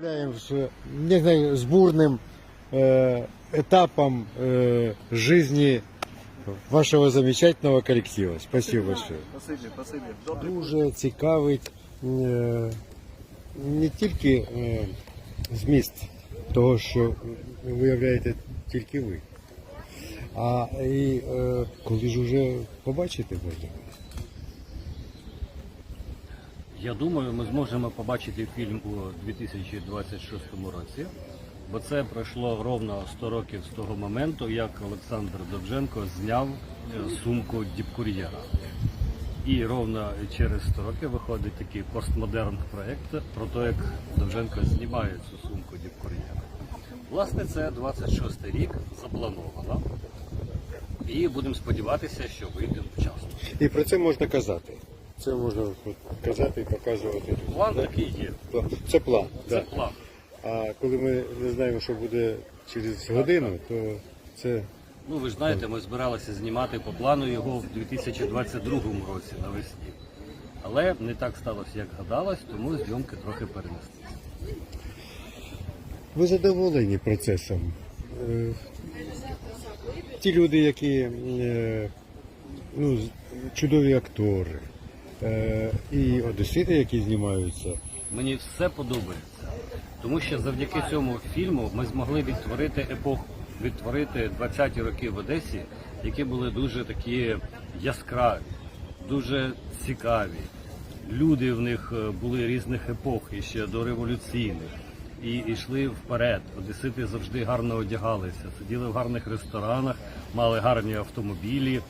Поздравляем с, не знаю, с бурным э, этапом э, жизни вашего замечательного коллектива. Спасибо большое. Спасибі, спасибі. Добре. Дуже цікавить е, не тільки е, зміст того, що виявляєте тільки ви, а і е, коли ж уже побачите можна. Я думаю, ми зможемо побачити фільм у 2026 році, бо це пройшло ровно 100 років з того моменту, як Олександр Довженко зняв е, сумку Діпкур'єра. І ровно через 100 років виходить такий постмодерн проєкт про те, як Довженко знімає цю сумку Діпкур'єра. Власне, це 26 рік заплановано. І будемо сподіватися, що вийде вчасно. І про це можна казати. Це можна казати і показувати. План такий є. Це план. Це да. план. А коли ми не знаємо, що буде через годину, то це Ну, ви ж знаєте, ми збиралися знімати по плану його в 2022 році навесні. Але не так сталося, як гадалось, тому зйомки трохи перенеслися. Ви задоволені процесом? Е, Ті люди, які е, ну, чудові актори, і одесити, які знімаються, Мені все подобається, тому що завдяки цьому фільму ми змогли відтворити епоху, відтворити 20-ті роки в Одесі, які були дуже такі яскраві, дуже цікаві. Люди в них е, були різних епох, і ще до революційних. І йшли вперед. Одесити завжди гарно одягалися, сиділи в гарних ресторанах, мали гарні автомобілі.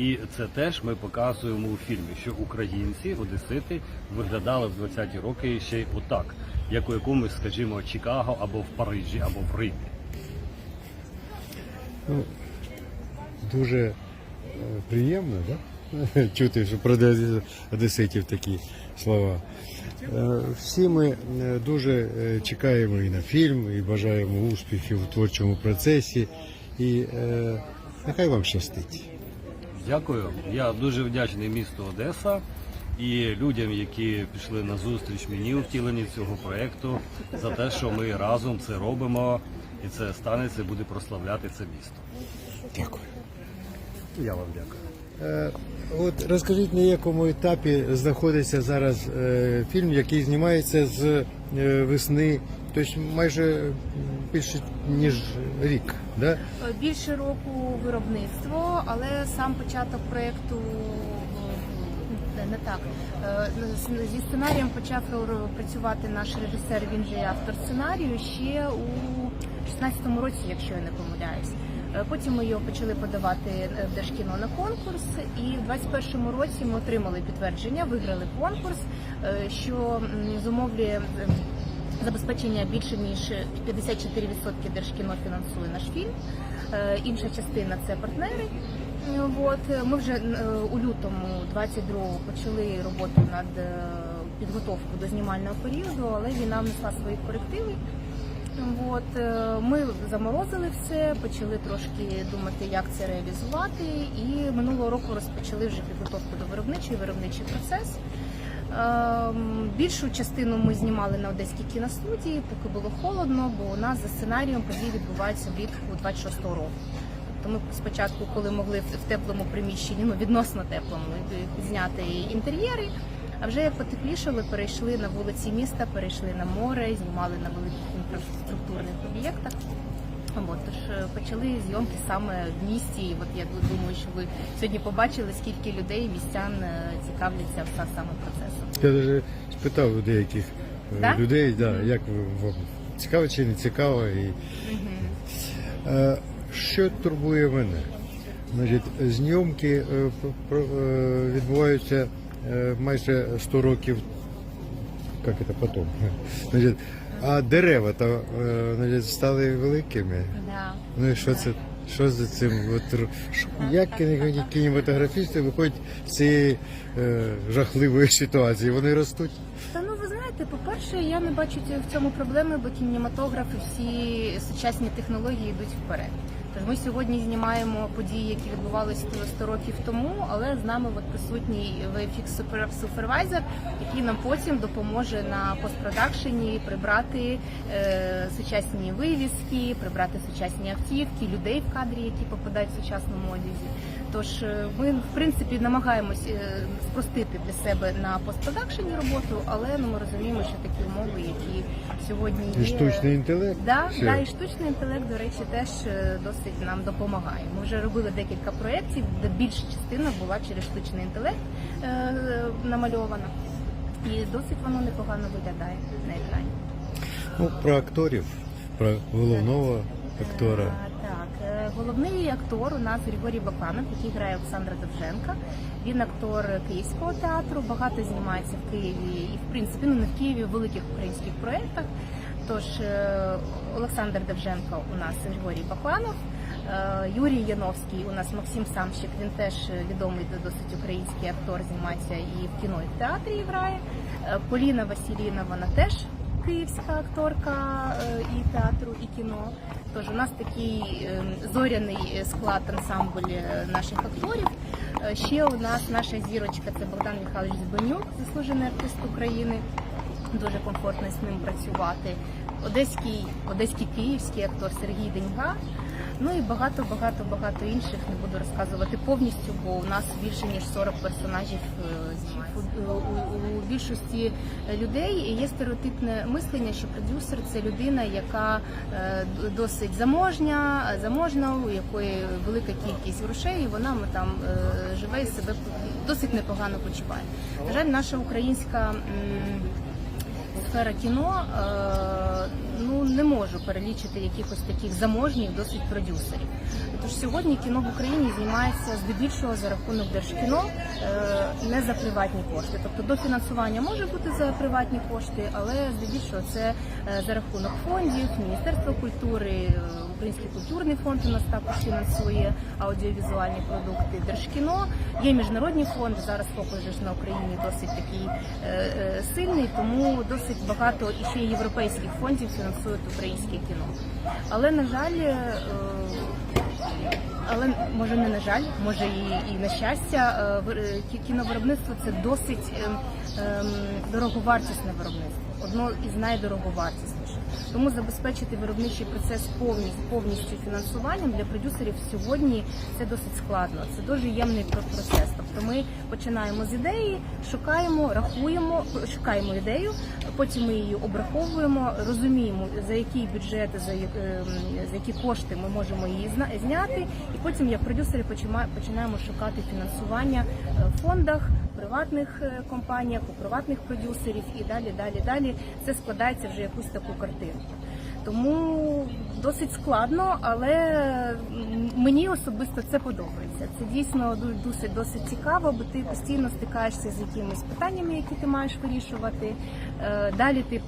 І це теж ми показуємо у фільмі, що українці, одесити, виглядали в 20-ті роки ще й отак, як у якомусь, скажімо, Чикаго або в Парижі, або в Римі. дуже е, приємно да? чути, що про одеситів такі слова. Е, Всі ми е, дуже чекаємо і на фільм, і бажаємо успіхів у творчому процесі. І нехай вам щастить. Дякую. Я дуже вдячний місту Одеса і людям, які пішли на зустріч мені у втіленні цього проєкту, за те, що ми разом це робимо, і це станеться, буде прославляти це місто. Дякую. Я вам дякую. Е, От розкажіть, на якому етапі знаходиться зараз е, фільм, який знімається з е, весни, тобто майже більше ніж рік. Да? Більше року виробництво, але сам початок проєкту е, не так. Е, Зі сценарієм почав працювати наш режисер, він же автор сценарію ще у 16-му році, якщо я не помиляюсь. Е, Потім ми його почали подавати е, в Держкіно на конкурс, і в 21-му році ми отримали підтвердження, виграли конкурс, е, що зумовлює е, забезпечення більше ніж 54% Держкіно фінансує наш фільм. Е, Інша частина це партнери. От ми вже е, у лютому 22-го почали роботу над е, підготовкою до знімального періоду, але війна внесла свої корективи. От ми заморозили все, почали трошки думати, як це реалізувати, і минулого року розпочали вже підготовку до виробничої, виробничий процес. Ем, Більшу частину ми знімали на одеській кіностудії, поки було холодно, бо у нас за сценарієм події відбуваються влітку 26-го року. Тобто ми спочатку, коли могли в теплому приміщенні, ну відносно теплому, зняти інтер'єри. А вже як потеплішали, перейшли на вулиці міста, перейшли на море, знімали на великих інфраструктурних об'єктах. От, тож е, почали зйомки саме в місті. І от я думаю, що ви сьогодні побачили, скільки людей, містян е, цікавляться са- саме процесом. Я навіть спитав у деяких е, Да? людей, да, як вам цікаво чи не цікаво. І... Е, Що турбує мене? Значить, е, відбуваються майже 100 років, як це потім. Значить, а дерева то е, стали великими. Да. Ну і що це? Що за цим? От, як кінематографісти виходять з цієї е, жахливої ситуації? Вони ростуть. Та ну ви знаєте, по-перше, я не бачу в цьому проблеми, бо кінематограф і всі сучасні технології йдуть вперед. Тож ми сьогодні знімаємо події, які відбувалися 100 років тому, але з нами от присутній VFX Supervisor, який нам потім допоможе на постпродакшені прибрати е, сучасні вивіски, прибрати сучасні автівки, людей в кадрі, які попадають в сучасному одязі. Тож е, ми в принципі намагаємось е, спростити для себе на постпродакшені роботу, але ну ми розуміємо, що такі умови, які сьогодні є, І штучний інтелект. Да, да, і штучний інтелект, до речі, теж е, досить нам допомагає. Ми вже робили декілька проєктів, де більша частина була через штучний інтелект е, намальована. І досить воно непогано виглядає на екрані. Ну, про акторів, про головного актора. Е, Так, е, головний актор у нас Григорій Бакланов, який грає Олександра Довженка. Він актор Київського театру, багато знімається в Києві і в принципі ну не в Києві, в великих українських проєктах. Тож е, Олександр Довженко у нас Григорій Бакланов. Е, Юрій Яновський, у нас Максим Самщик, він теж відомий досить український актор, знімається і в кіно, і в театрі грає. Е, Поліна Василіна, вона теж київська акторка і театру, і кіно. Тож у нас такий зоряний склад ансамбль наших акторів. Ще у нас наша зірочка це Богдан Михайлович Збанюк, заслужений артист України. Дуже комфортно з ним працювати. Одеський, одеський київський актор Сергій Деньга. Ну і багато, багато, багато інших не буду розказувати повністю, бо у нас більше ніж 40 персонажів е. У, більшості людей є стереотипне мислення, що продюсер це людина, яка е, досить заможня, заможна, у якої велика кількість грошей, і вона там е, живе і себе досить непогано почуває. На жаль, наша українська. Сфера кіно е, ну не можу перелічити якихось таких заможніх досить продюсерів. Тож сьогодні кіно в Україні знімається здебільшого за рахунок держкіно, е, не за приватні кошти. Тобто дофінансування може бути за приватні кошти, але здебільшого це е, за рахунок фондів, Міністерства культури, Український культурний фонд у нас також фінансує аудіовізуальні продукти. Держкіно є міжнародні фонди. Зараз фокус на Україні досить такий сильний, тому досить багато і ще європейських фондів фінансують українське кіно. Але на жаль. е, але може не на жаль, може і, і на щастя, е, е, кі- кіновиробництво це досить ем, ем, дороговартісне виробництво, одно із найдороговартісніших. Тому забезпечити виробничий процес повністю повністю фінансуванням для продюсерів сьогодні це досить складно. Це дуже ємний про- процес. Тобто ми починаємо з ідеї, шукаємо, рахуємо, шукаємо ідею, потім ми її обраховуємо, розуміємо за який бюджет, за, ем, які кошти ми можемо її зняти, і потім як продюсери починаємо шукати фінансування е, в фондах. Приватних е, компаніях, у приватних продюсерів і далі, далі, далі це складається вже якусь таку картину. Тому досить складно, але мені особисто це подобається. Це дійсно досить досить цікаво, бо ти постійно стикаєшся з якимись питаннями, які ти маєш вирішувати. Е, Далі ти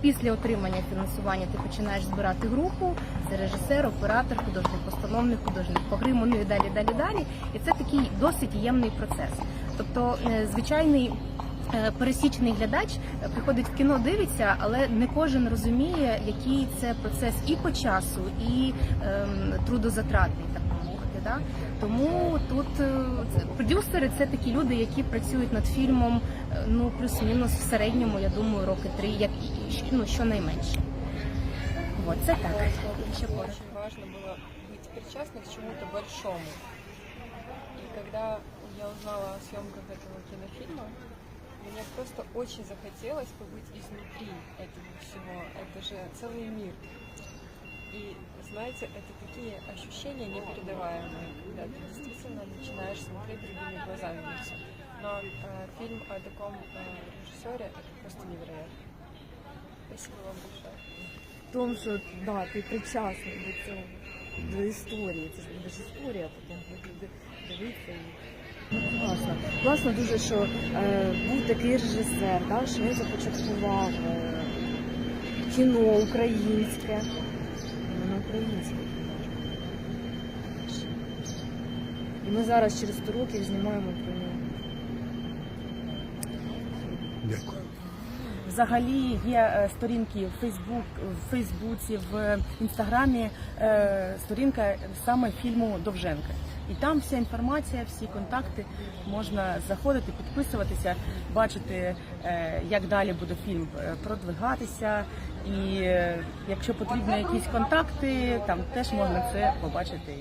після отримання фінансування ти починаєш збирати групу. Це режисер, оператор, художник, постановник, художник по гриму, ну і далі, далі, далі. І це такий досить ємний процес. Тобто, е, звичайний е, пересічний глядач е, приходить в кіно, дивиться, але не кожен розуміє, який це процес і по часу, і ем, трудозатратний, так би мовити. Да? Тому тут е, це- продюсери це такі люди, які працюють над фільмом е, ну плюс-мінус в середньому, я думаю, роки три, як і- і- ну щонайменше. Вот, це так. Ще коротко. Очень важно было быть причастным к чему-то большому. И когда я узнала о съемках этого кинофильма, мне просто очень захотелось побыть изнутри этого всего. Это же целый мир. И знаете, это такие ощущения непередаваемые, когда ты действительно начинаешь смотреть другими глазами на всё. Но э, фильм о таком э, режиссере это просто невероятно. Спасибо вам большое. в тому, що да, ти причасний до цього, до історії. Це ж буде ж історія, потім буде дивитися і. Ну, Класно. Класно дуже, що е, був такий режисер, да, що він започаткував е, кіно українське. Воно українське. І ми зараз через 100 років знімаємо про нього. Дякую. Взагалі є е, сторінки в Фейсбук, в Фейсбуці, в Інстаграмі, е, сторінка саме фільму Довженка. І там вся інформація, всі контакти можна заходити, підписуватися, бачити, е, як далі буде фільм е, продвигатися. І е, якщо потрібні якісь контакти, там теж можна це побачити.